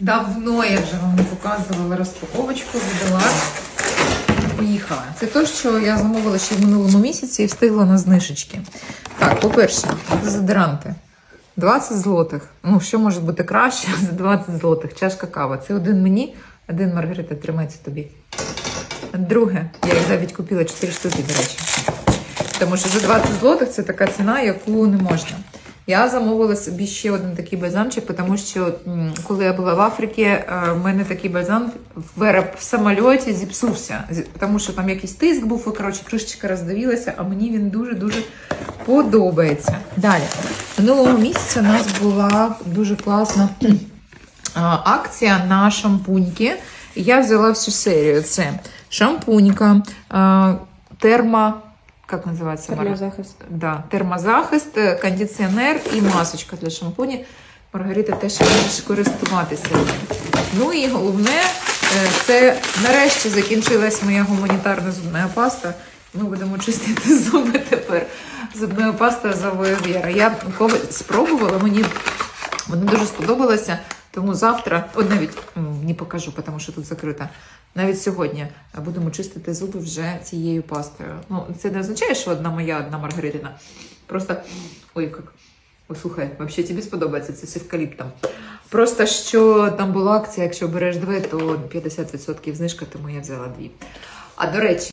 Давно я вже вам не показувала розпаковочку, взяла. Поїхала. Це те, що я замовила ще в минулому місяці і встигла на знижечки. Так, по-перше, дезодоранти. 20 злотих. Ну, що може бути краще за 20 злотих? Чашка кава. Це один мені, один Маргарита, тримається тобі. Друге, я їх навіть купила 4 штуки, до речі. Тому що за 20 злотих це така ціна, яку не можна. Я замовила собі ще один такий бальзамчик, тому що коли я була в Африці, е, в мене такий бальзам в, в самольоті зіпсувся, тому що там якийсь тиск був, і коротше кришечка роздавилася, а мені він дуже-дуже подобається. Далі, минулого місяця у нас була дуже класна акція на шампуньки. Я взяла всю серію. Це шампунька, а, називається Мара? Термозахист. Да, термозахист, е, кондиціонер і масочка для шампуні. Маргарита теж можеш користуватися. Ну і головне, е, це нарешті закінчилась моя гуманітарна зубна паста. Ми будемо чистити зуби тепер. Зубною пастою з алоє вера. Я спробувала, мені вона дуже сподобалася. Тому завтра, от навіть не покажу, тому що тут закрита. Навіть сьогодні будемо чистити зуби вже цією пастою. Ну, це не означає, що одна моя, одна Маргаритина. Просто ой, як. Послухай, слухай, взагалі тобі сподобається це з евкаліптом. Просто що там була акція, якщо береш дві, то 50% знижка, тому я взяла дві. А до речі,